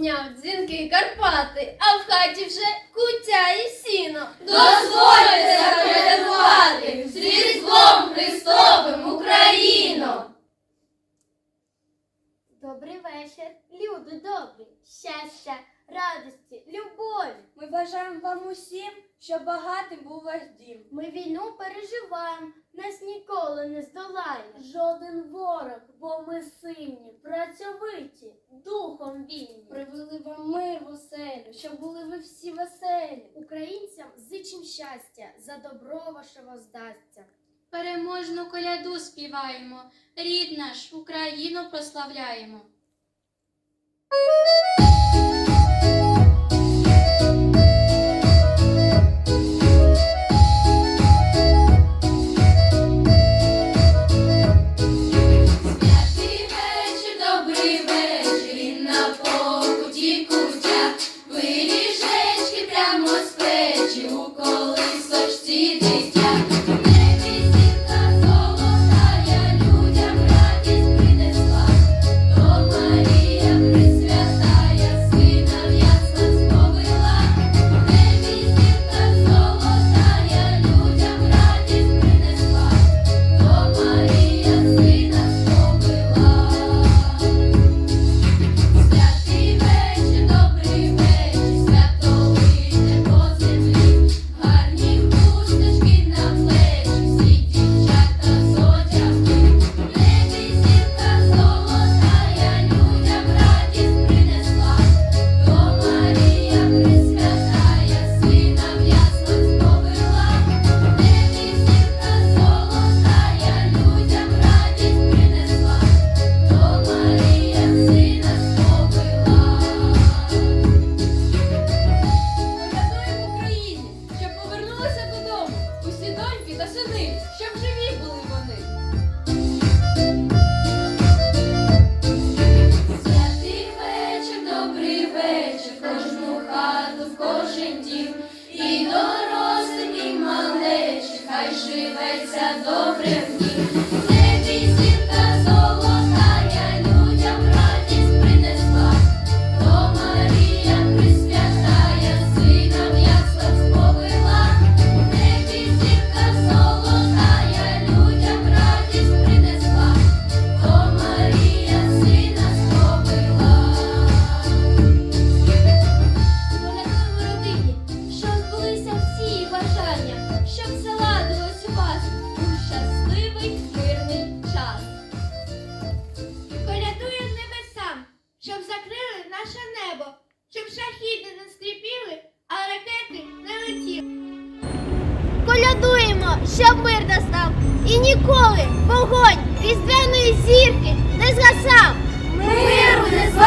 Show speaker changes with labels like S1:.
S1: обняв дзвінки Карпати, а в хаті вже кутя і сіно. Дозвольте зарядувати з різдвом Христовим Україно.
S2: Добрий вечір, люди добрі, щастя, радості, любові.
S3: Ми бажаємо вам усім, щоб багатим був ваш дім.
S2: Ми війну переживаємо, нас ніколи не здобуваємо здолає.
S3: Жоден ворог, бо ми сильні, працьовиті, духом вільні.
S2: Привели вам мир в оселю, щоб були ви всі веселі. Українцям зичим щастя, за добро ваше воздасться.
S4: Переможну коляду співаємо, рід наш Україну прославляємо.
S1: Дім, і дорослим, і малечі, хай живеться добре
S2: збулися всі бажання, щоб заладилось у вас у щасливий мирний час.
S5: Колядуємо небесам, щоб закрили наше небо, щоб шахіди не скріпіли, а ракети не летіли. Колядуємо, щоб мир настав, і ніколи вогонь різдвяної зірки не згасав. Миру незламній